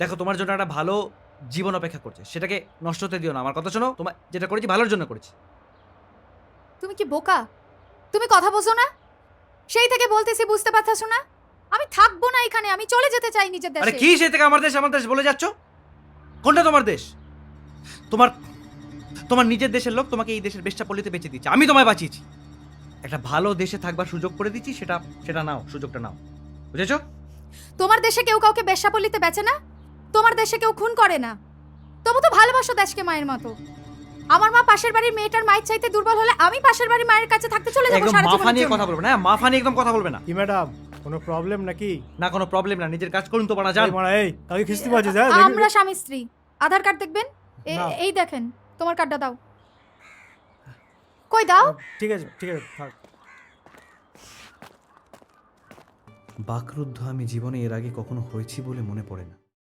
দেখো তোমার জন্য একটা ভালো জীবন অপেক্ষা করছে। সেটাকে নষ্ট হতে দিও না। আমার কথা শোনো তোমার যেটা করেছি ভালোর জন্য করেছি। তুমি কি বোকা? তুমি কথা বোঝো না? সেই থেকে বলতেছি বুঝতে পারতেছো না? আমি থাকব না এখানে আমি চলে যেতে চাই নিজের আরে দেশে। কি সে থেকে আমার দেশ আমার দেশ বলে যাচ্ছ? কোনটা তোমার দেশ? তোমার তোমার নিজের দেশের লোক তোমাকে এই দেশের বেশটা পল্লীতে বেঁচে দিচ্ছে। আমি তোমায় বাঁচিয়েছি। একটা ভালো দেশে থাকবার সুযোগ করে দিচ্ছি সেটা সেটা নাও সুযোগটা নাও। বুঝেছ? তোমার দেশে কেউ কাউকে বেশ্যাপল্লিতে বেচে না? তোমার দেশে কেউ খুন করে না। তবু তো ভালোবাসো দেশকে মায়ের মতো। আমার মা পাশের বাড়ির মেয়েটার মায়ের চাইতে দুর্বল হলে আমি পাশের বাড়ির মায়ের কাছে থাকতে চলে যাব একদম সারা মাফা নিয়ে। কথা বলবে না হ্যাঁ, মাফা নিয়ে একদম কথা বলবে না। কি ম্যাডাম কোনো প্রবলেম নাকি? না কোনো প্রবলেম না নিজের কাজ করুন তো বাড়া যান। এই মারা এই তাকে খিস্তি বাজে যা আমরা স্বামী স্ত্রী আধার কার্ড দেখবেন? এ- না। এই দেখেন তোমার কার্ডটা দাও। কই দাও? ঠিক আছে ঠিক আছে থাক। বাকরুদ্ধ আমি জীবনে এর আগে কখনো হয়েছি বলে মনে পড়ে না।